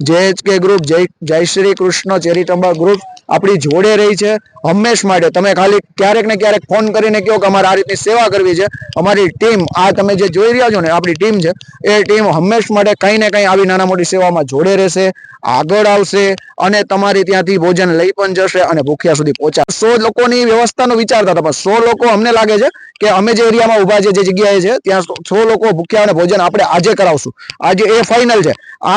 જેએચકે group જય જય Shri Krishna charitable group આપણી જોડે રહી છે. હંમેશ માટે તમે ખાલી ક્યારેક ને ક્યારેક ફોન કરીને કહો કે અમારે આ રીતની સેવા કરવી છે. અમારી ટીમ આ તમે જે જોઈ રહ્યા છો ને, આપણી ટીમ છે, એ ટીમ હંમેશ માટે કંઈ ને કંઈ આવી નાના મોટી સેવામાં જોડે રહેશે, આગળ આવશે અને તમારી ત્યાંથી ભોજન લઈ પણ જશે અને ભૂખ્યા સુધી પહોંચાડશે. સો લોકોની વ્યવસ્થાનો વિચારતા હતા પણ સો લોકો અમને લાગે છે કે અમે જે એરિયામાં ઊભા છે, જે જગ્યાએ છે, ત્યાં સો લોકો ભૂખ્યા અને ભોજન આપણે આજે કરાવશું. આજે એ ફાઇનલ છે. આ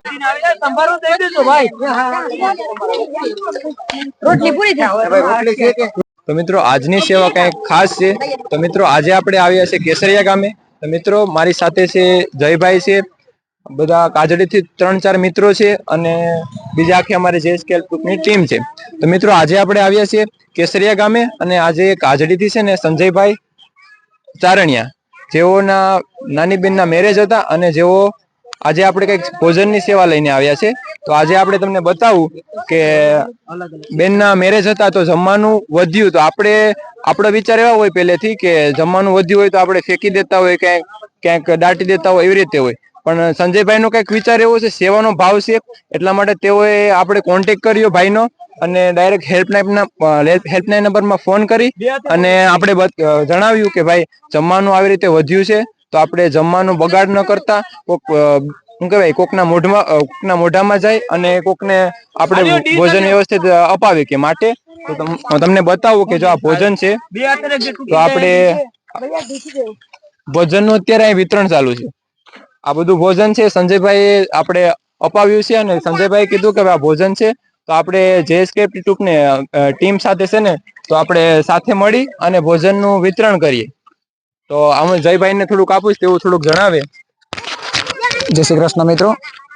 રોટલી પૂરી થાય તો મિત્રો આજની સેવા કંઈક ખાસ છે? તો મિત્રો આજે આપણે આવ્યા છે કેસરિયા ગામે. તો મિત્રો મારી સાથે છે જયભાઈ છે. બધા કાજડીથી ત્રણ ચાર મિત્રો છે અને બીજા આખી અમારી જેએસકેએલ ગ્રુપની ટીમ છે. તો મિત્રો આજે આપણે આવ્યા છીએ કેસરિયા ગામે અને આજે કાજડીથી છે ને સંજયભાઈ ચારણિયા. જેઓના નાની બેનના મેરેજ હતા અને જેઓ આજે આપણે કંઈક ભોજનની સેવા લઈને આવ્યા છે. તો આજે આપણે તમને બતાવું કે બેનના મેરેજ હતા તો જમવાનું વધ્યું. તો આપણે, આપણો વિચાર એવા હોય પહેલેથી કે જમવાનું વધ્યું હોય તો આપણે ફેંકી દેતા હોય ક્યાંક ક્યાંક દાટી દેતા હોય એવી રીતે હોય. પણ સંજયભાઈનો કંઈક વિચાર એવો છે, સેવાનો ભાવ છે. એટલા માટે તેઓએ આપણે કોન્ટેક કર્યો ભાઈનો અને ડાયરેક્ટ હેલ્પલાઇનના હેલ્પલાઇન નંબરમાં ફોન કરી અને આપણે જણાવ્યું કે ભાઈ, જમવાનું આવી રીતે વધ્યું છે. તો આપણે જમવાનું બગાડ ન કરતા કોક શું કહેવાય કોકના મોઢમાં કોકના મોઢામાં જાય અને કોકને આપણે ભોજન વ્યવસ્થિત અપાવી કે માટે. તો તમને બતાવું કે જો આ ભોજન છે તો આપણે ભોજનનું અત્યારે અહીં વિતરણ ચાલુ છે. આ બધું ભોજન છે સંજયભાઈ આપણે અપાવ્યું છે અને સંજયભાઈ કીધું કે આ ભોજન છે તો આપણે જેએસકે ટૂંકને ટીમ સાથે છે ને તો આપણે સાથે મળી અને ભોજનનું વિતરણ કરીએ. તો અમે જયભાઈને થોડુંક આપું તેવું થોડુંક જણાવે. જય શ્રી કૃષ્ણ મિત્રો.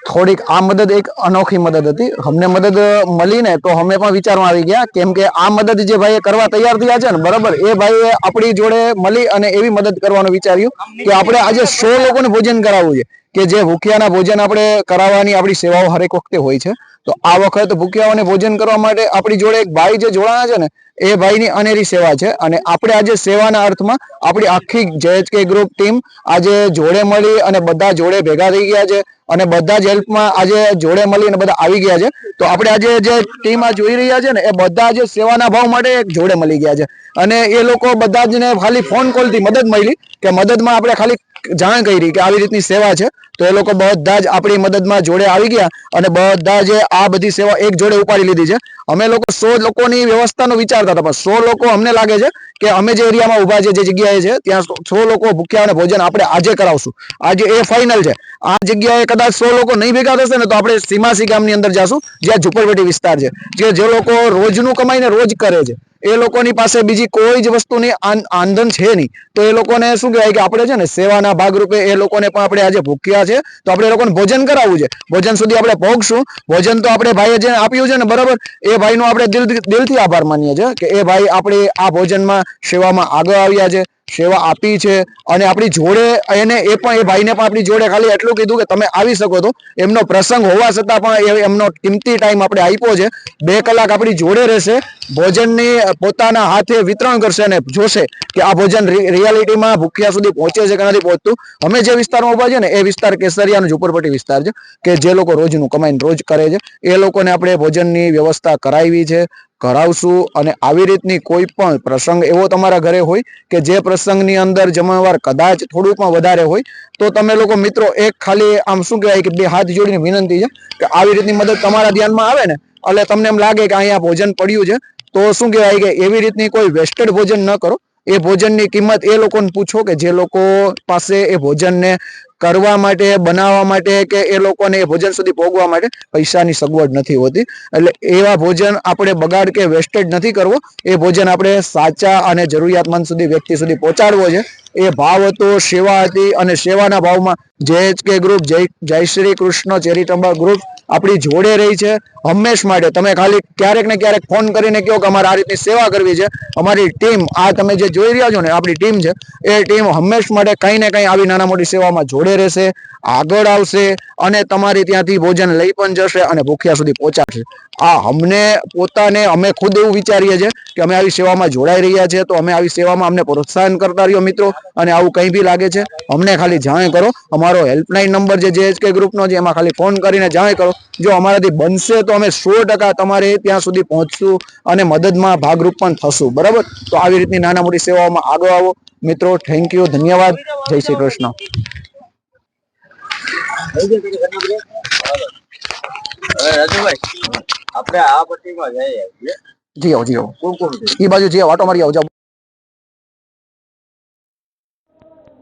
થોડીક આ મદદ એક અનોખી મદદ હતી. અમને મદદ મળી ને તો અમે પણ વિચારમાં આવી ગયા કેમ કે આ મદદ જે ભાઈએ કરવા તૈયાર થયા છે ને, બરાબર? એ ભાઈએ આપણી જોડે મળી અને એવી મદદ કરવાનું વિચાર્યું કે આપણે આજે સો લોકોને ભોજન કરાવવું છે. કે જે ભૂખ્યાના ભોજન આપણે કરાવવાની આપણી સેવાઓ હરેક વખતે હોય છે. તો આ વખત ભૂખ્યાઓને ભોજન કરવા માટે આપણી જોડે એક ભાઈ જે જોડાણા છે ને એ ભાઈની અનેરી સેવા છે અને આપણે આજે સેવાના અર્થમાં આપણી આખી જેએચકે ગ્રુપ ટીમ આજે જોડે મળી અને બધા જોડે ભેગા થઈ ગયા છે અને બધા જ હેલ્પમાં આજે જોડે મળી અને બધા આવી ગયા છે. તો આપણે આજે જે ટીમ આ જોઈ રહ્યા છે ને એ બધા જે સેવાના ભાવ માટે જોડે મળી ગયા છે. અને એ લોકો બધા જ ને ખાલી ફોન કોલથી મદદ મળી કે મદદમાં આપણે ખાલી જાણ કરી કે આવી રીતની સેવા છે. તો એ લોકો બધા જ આપણી મદદમાં જોડે આવી ગયા અને બધા જે આ બધી સેવા એક જોડે ઉપાડી લીધી છે. અમે લોકો સો લોકોની વ્યવસ્થાનો વિચારતા હતા. પણ સો લોકો અમને લાગે છે કે અમે જે એરિયામાં ઊભા છે, જે જગ્યાએ છે, ત્યાં સો લોકો ભૂખ્યા અને ભોજન આપણે આજે કરાવશું. આજે એ ફાઇનલ છે. આ જગ્યાએ કદાચ સો લોકો નહીં ભેગા થશે ને તો આપણે સીમાસી ગામની અંદર જાશું, જ્યાં ઝુંપડપટ્ટી વિસ્તાર છે. જે જે લોકો રોજનું કમાઈને રોજ કરે છે. એ લોકોની પાસે બીજી કોઈ જ વસ્તુની આંદન છે નહીં. તો એ લોકોને શું કહેવાય કે આપણે છે ને સેવાના ભાગરૂપે એ લોકોને પણ આપણે આજે ભૂખ્યા છે, તો આપણે એ લોકોને ભોજન કરાવવું છે. ભોજન સુધી આપણે પહોંચશું ભોજન તો આપણે ભાઈએ જે આપ્યું છે ને, બરાબર? એ ભાઈનો આપણે દિલ, દિલથી આભાર માનીએ છીએ કે એ ભાઈ આપણે આ ભોજનમાં સેવામાં આગળ આવ્યા છે. સેવા આપી છે અને આપણી જોડે એને એ પણ, એ ભાઈને પણ આપણી જોડે ખાલી એટલું કીધું કે તમે આવી શકો તો એમનો પ્રસંગ હોવા છતાં પણ એમનો કિંમતી ટાઈમ આપણે આપ્યો છે. બે કલાક આપણી જોડે રહેશે, ભોજનની પોતાના હાથે વિતરણ કરશે અને જોશે કે આ ભોજન રિયાલિટીમાં ભૂખ્યા સુધી પહોંચે છે કે નથી પહોંચતું. અમે જે વિસ્તારમાં ઊભા છે ને એ વિસ્તાર કેસરિયાનો ઝુંપડપટ્ટી વિસ્તાર છે કે જે લોકો રોજનું કમાઈને રોજ કરે છે. એ લોકોને આપણે ભોજનની વ્યવસ્થા કરાવી છે. કરાવશું અને આવી રીતની કોઈ પણ પ્રસંગ એવો તમારા ઘરે હોય કે જે પ્રસંગની અંદર જમણવાર કદાચ થોડું પણ વધારે હોય, તો તમે લોકો મિત્રો એક ખાલી આમ શું કહેવાય કે બે હાથ જોડીને વિનંતી છે કે આવી રીતની મદદ તમારા ધ્યાનમાં આવે ને, એટલે તમને એમ લાગે કે અહીંયા ભોજન પડ્યું છે, તો શું કહેવાય કે એવી રીતની કોઈ વેસ્ટેડ ભોજન ન કરો. એ ભોજનની કિંમત એ લોકોને પૂછો કે જે લોકો પાસે એ ભોજનને કરવા માટે, બનાવવા માટે કે એ લોકોને એ ભોજન સુધી ભોગવા માટે પૈસાની સગવડ નથી હોતી. એટલે એવા ભોજન આપણે બગાડ કે વેસ્ટેજ નથી કરવો. એ ભોજન આપણે સાચા અને જરૂરિયાતમંદ સુધી, વ્યક્તિ સુધી પહોંચાડવો છે. એ ભાવ હતો, સેવા હતી અને સેવાના ભાવમાં જેએચકે ગ્રુપ જય જય શ્રી કૃષ્ણ ચેરિટેબલ ગ્રુપ આપણી જોડે રહી છે, હંમેશ માટે. તમે ખાલી ક્યારેક ને ક્યારેક ફોન કરીને કહો કે અમારે આ રીતની સેવા કરવી છે. અમારી ટીમ આ તમે જે જોઈ રહ્યા છો ને, આપણી ટીમ છે, એ ટીમ હંમેશ માટે કંઈ ને કંઈ આવી નાના મોટી સેવામાં જોડે રહેશે, આગળ આવશે અને તમારી ત્યાંથી ભોજન લઈ પણ જશે અને ભૂખ્યા સુધી પહોંચાડશે. આ અમને પોતાને અમે ખુદ એવું વિચારીએ છીએ કે અમે આવી સેવામાં જોડાઈ રહ્યા છીએ તો અમે આવી સેવામાં અમને પ્રોત્સાહન કરતા રહ્યો મિત્રો અને આવું કંઈ બી લાગે છે, અમને ખાલી જાણ કરો. અમારો હેલ્પલાઇન નંબર જે જેએચકે ગ્રુપનો છે, એમાં ખાલી ફોન કરીને જાણ કરો. જો અમારાથી બનશે તો અમે સો તમારે ત્યાં સુધી પહોંચશું અને મદદમાં ભાગરૂપ પણ થશું. બરાબર? તો આવી રીતની નાના મોટી સેવાઓમાં આગળ આવો. મિત્રો થેન્ક યુ ધન્યવાદ. જય શ્રી કૃષ્ણ. એ બાજુ જી આવો મારી આવો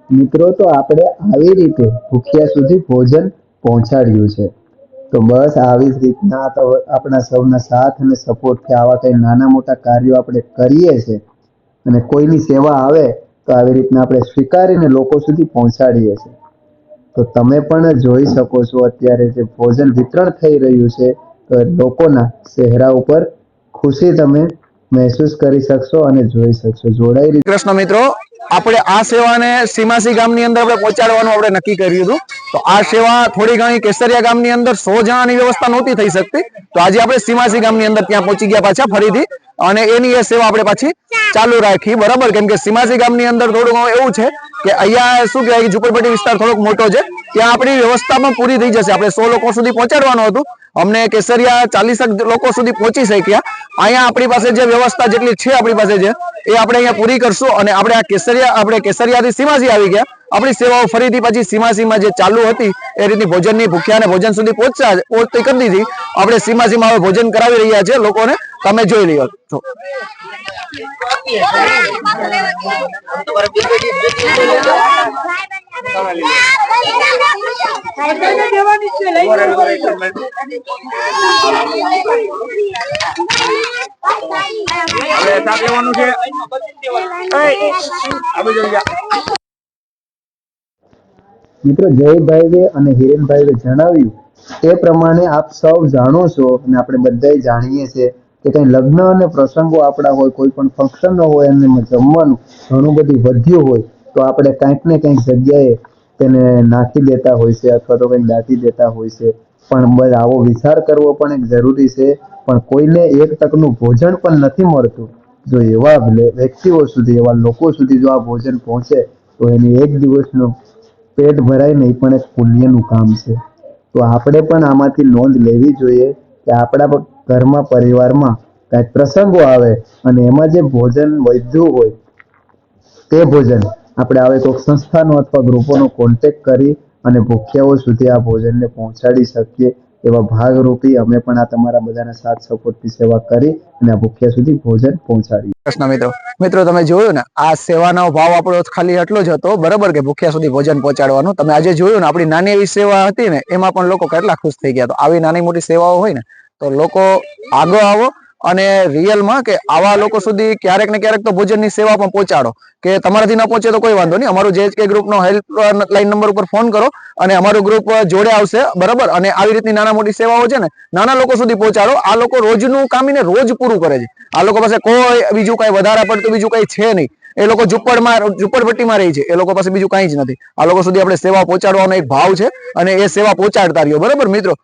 મિત્રો, તો આપણે આવી રીતે ભૂખ્યા સુધી ભોજન પહોંચાડ્યું છે. તો બસ આવી જ રીતના તો આપણા સૌના સાથ અને સપોર્ટથી આવા કંઈ નાના મોટા કાર્યો આપણે કરીએ છીએ અને કોઈની સેવા આવે તો આવી રીતના આપણે સ્વીકારીને લોકો સુધી પહોંચાડીએ છીએ. તો તમે પણ જોઈ શકો છો અત્યારે જે ભોજન વિતરણ થઈ રહ્યું છે તો લોકોના ચહેરા ઉપર ખુશી તમે મહેસૂસ કરી શકશો અને જોઈ શકશો. જોડાઈ કૃષ્ણ મિત્રો આપણે આ સેવાને સીમાસી ગામની અંદર આપણે પહોંચાડવાનું આપણે નક્કી કર્યું હતું. તો આ સેવા થોડી ઘણી કેસરિયા ગામની અંદર સો જણાની વ્યવસ્થા નહોતી થઈ શકતી. તો આજે આપણે સીમાસી ગામની અંદર ત્યાં પહોંચી ગયા પાછા ફરીથી. અને એની એ સેવા આપણે પાછી ચાલુ રાખી. બરાબર? કેમ કે સીમાસી ગામની અંદર થોડું એવું છે કે અહીંયા શું કહેવાય ઝુંપડપટ્ટી વિસ્તાર થોડોક મોટો છે, ત્યાં આપણી વ્યવસ્થા પણ પૂરી થઈ જશે. આપણે સો લોકો સુધી પહોંચાડવાનું હતું. અમને કેસરિયા ચાલીસ લોકો સુધી પહોંચી શક્યા. અહીંયા આપણી પાસે જે વ્યવસ્થા જેટલી છે આપણી પાસે જે, એ આપણે અહીંયા પૂરી કરશું અને આપણે આ કેસરિયા, આપણે કેસરિયાથી સીમાસી આવી ગયા. આપણી સેવાઓ ફરીથી પછી સીમાસીમાં જે ચાલુ હતી, એ રીતની ભોજનની ભૂખ્યા અને ભોજન સુધી પહોંચતા પહોંચતી કરી દીધી. આપણે સીમાસીમાં હવે ભોજન કરાવી રહ્યા છે લોકોને. તમે જોઈ લ્યો. છો જયભાઈ મિત્રો, જયભાઈએ અને હિરેનભાઈ જણાવ્યું તે પ્રમાણે આપ સૌ જાણો છો અને આપણે બધાય જાણીએ છીએ કે કંઈ લગ્ન અને પ્રસંગો આપણા હોય, કોઈ પણ ફંક્શન હોય અને જમવાનું ઘણું બધું વધ્યું હોય, તો આપણે કંઈક ને કંઈક જગ્યાએ તેને નાખી દેતા હોય છે અથવા તો કંઈક દાટી દેતા હોય છે. પણ બસ આવો વિચાર કરવો પણ એક જરૂરી છે. પણ કોઈને એક તકનું ભોજન પણ નથી મળતું. જો એવા વ્યક્તિઓ સુધી, એવા લોકો સુધી જો આ ભોજન પહોંચે, તો એની એક દિવસનું પેટ ભરાય નહીં પણ એક પુણ્યનું કામ છે. તો આપણે પણ આમાંથી નોંધ લેવી જોઈએ કે આપણા ઘરમાં પરિવારમાં કાંઈક પ્રસંગો આવે અને એમાં જે ભોજન વધ્યું હોય, તે ભોજન આપણે આવે કોઈક સંસ્થાનો અથવા ગ્રુપોનો કોન્ટેક્ટ કરી અને ભૂખ્યાઓ સુધી આ ભોજનને પહોંચાડી શકીએ એવા ભાગરૂપી અમે પણ આ તમારા બધાના સાથ સપોર્ટની સેવા કરી અને ભૂખ્યા સુધી ભોજન પહોંચાડી પ્રશ્ન મિત્રો મિત્રો તમે જોયું ને, આ સેવાનો ભાવ આપણો ખાલી એટલો જ હતો, બરાબર કે ભૂખ્યા સુધી ભોજન પહોંચાડવાનું? તમે આજે જોયું ને, આપણી નાની એવી સેવા હતી ને, એમાં પણ લોકો કેટલા ખુશ થઈ ગયા. તો આવી નાની મોટી સેવાઓ હોય ને તો લોકો આગળ આવો અને રિયલમાં કે આવા લોકો સુધી ક્યારેક ને ક્યારેક તો ભોજનની સેવા પણ પહોંચાડો. કે તમારાથી ન પહોંચે તો કોઈ વાંધો નહીં. અમારું જે કે ગ્રુપનો હેલ્પ લાઈન નંબર ઉપર ફોન કરો અને અમારું ગ્રુપ જોડે આવશે, બરાબર? અને આવી રીતની નાના મોટી સેવાઓ છે ને, નાના લોકો સુધી પહોંચાડો. આ લોકો રોજનું કામીને રોજ પૂરું કરે છે. આ લોકો પાસે કોઈ બીજું કાંઈ વધારે પડતું બીજું કંઈ છે નહીં. એ લોકો ઝુંપડમાં, ઝુંપડપટ્ટીમાં રહે છે. એ લોકો પાસે બીજું કાંઈ જ નથી. આ લોકો સુધી આપણે સેવા પહોંચાડવાનો એક ભાવ છે અને એ સેવા પહોંચાડતા રહ્યો. બરાબર મિત્રો?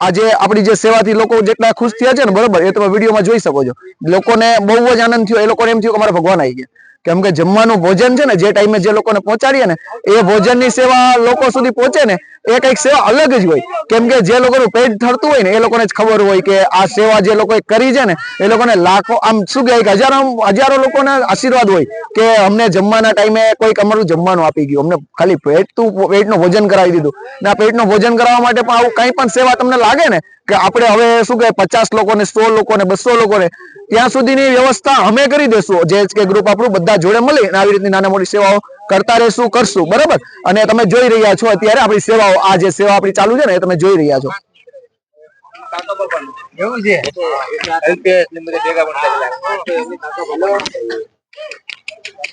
આજે આપણી જે સેવાથી લોકો જેટલા ખુશ થયા છે ને, બરાબર, એ તમે વિડીયોમાં જોઈ શકો છો. લોકોને બહુ જ આનંદ થયો, એ લોકોને એમ થયું કે અમારા ભગવાન આવી ગયા. કેમ કે જમવાનું ભોજન છે ને, જે ટાઈમે જે લોકોને પહોંચાડીએ ને, એ ભોજનની સેવા લોકો સુધી પહોંચે ને, એ કંઈક સેવા અલગ જ હોય. કેમ કે જે લોકોનું પેટ થરતું હોય ને, એ લોકોને જ ખબર હોય કે આ સેવા જે લોકોએ કરી છે ને, એ લોકોને લાખો, આમ શું કહેવાય કે હજારો હજારો લોકોને આશીર્વાદ હોય કે અમને જમવાના ટાઈમે કોઈક અમારું જમવાનું આપી ગયું. અમને ખાલી પેટનું પેટનું ભોજન કરાવી દીધું. ને આ પેટનું ભોજન કરાવવા માટે પણ આવું કંઈ પણ સેવા તમને લાગે ને, કે આપણે હવે શું કહેવાય, પચાસ લોકોને, સો લોકોને, બસો લોકોને, ત્યાં સુધીની વ્યવસ્થા અમે કરી દેશું જે કે ગ્રુપ આપણું બધા જોડે મળી અને આવી રીતની નાના મોટી સેવાઓ કરતા રહેશું કરશું. બરાબર? અને તમે જોઈ રહ્યા છો અત્યારે આપણી સેવાઓ આ જે સેવા આપણી ચાલુ છે ને એ તમે જોઈ રહ્યા છો. એવું ને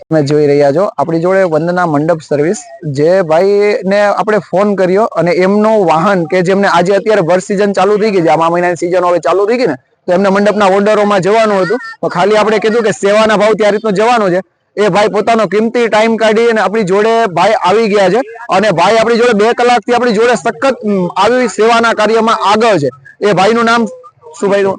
તમે જોઈ રહ્યા છો આપણી જોડે વંદના મંડપ સર્વિસ જે ભાઈને આપણે ફોન કર્યો અને એમનું વાહન કે જેમને આજે અત્યારે વર્ષ સિઝન ચાલુ થઈ ગઈ છે આ મહિનાની સિઝન હવે ચાલુ થઈ ગઈ ને તો એમને મંડપના ઓર્ડરોમાં જવાનું હતું. તો ખાલી આપણે કીધું કે સેવાના ભાવ ત્યાં રીતનું જવાનું છે. એ ભાઈ પોતાનો કિંમતી ટાઈમ કાઢી અને આપણી જોડે ભાઈ આવી ગયા છે અને ભાઈ આપણી જોડે બે કલાકથી આપણી જોડે સખત આવી સેવાના કાર્યમાં આગળ છે. એ ભાઈનું નામ શું ભાઈનું?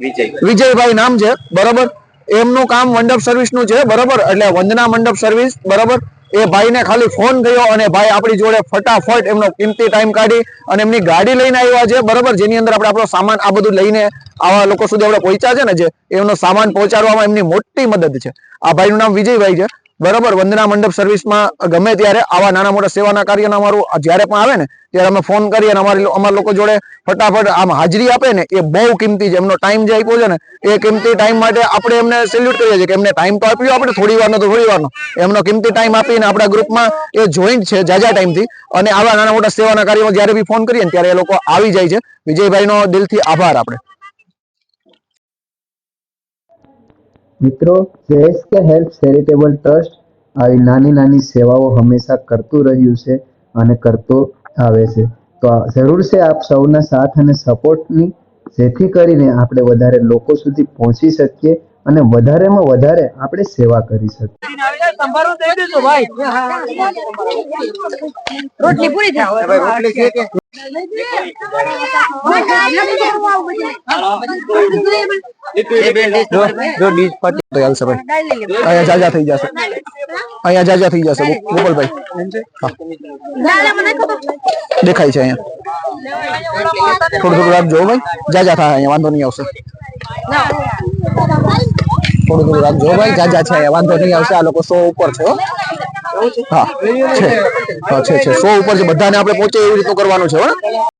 વિજય. વિજયભાઈ નામ છે બરોબર? એમનું કામ મંડપ સર્વિસનું છે બરોબર? એટલે વંદના મંડપ સર્વિસ બરોબર? એ ભાઈને ખાલી ફોન કર્યો અને ભાઈ આપણી જોડે ફટાફટ એમનો કિંમતી ટાઈમ કાઢી અને એમની ગાડી લઈને આવ્યા છે, બરાબર? જેની અંદર આપણે આપણો સામાન આ બધું લઈને આવા લોકો સુધી આપણે પહોંચ્યા છે ને, જે એમનો સામાન પહોંચાડવામાં એમની મોટી મદદ છે. આ ભાઈનું નામ વિજયભાઈ છે. બરાબર, વંદના મંડપ સર્વિસમાં ગમે ત્યારે આવા નાના મોટા સેવાના કાર્યના અમારું જ્યારે પણ આવે ને, ત્યારે અમે ફોન કરીએ અને અમારી અમારા લોકો જોડે ફટાફટ આમ હાજરી આપે ને, એ બહુ કિંમતી છે. એમનો ટાઈમ જે આપ્યો છે ને, એ કિંમતી ટાઈમ માટે આપણે એમને સેલ્યુટ કરીએ છીએ કે એમને ટાઈમ તો આપ્યો આપણે, થોડી વારનો તો થોડી વારનો. એમનો કિંમતી ટાઈમ આપીને આપણા ગ્રુપમાં એ જોઈન્ટ છે જાજા ટાઈમથી અને આવા નાના મોટા સેવાના કાર્યમાં જ્યારે બી ફોન કરીએ ને, ત્યારે એ લોકો આવી જાય છે. વિજયભાઈનો દિલથી આભાર આપણે. મિત્રો કે હેલ્પ ચેરિટેબલ ટ્રસ્ટ આવી નાની નાની સેવાઓ હંમેશા કરતું રહ્યું છે અને કરતો આવે છે. તો જરૂર છે આપ સૌના સાથ અને સપોર્ટની જેથી કરીને આપણે વધારે લોકો સુધી પહોંચી શકીએ અને વધારેમાં વધારે આપણે સેવા કરી શકીએ. અહીંયા જાજા થઈ જશે. અહીંયા જાજા થઈ જશે ગોપાલભાઈ. દેખાય છે અહીંયા. થોડું થોડું રાખજો ભાઈ. જાજા થાય અહીંયા વાંધો નહીં આવશે. થોડું થોડું રાખજો ભાઈ જાજા છે વાંધો નહીં આવશે આ લોકો સો ઉપર છે હા. છે? હા છે છે સો ઉપર છે બધાને આપણે પહોંચે એવી રીતનું કરવાનું છે હો.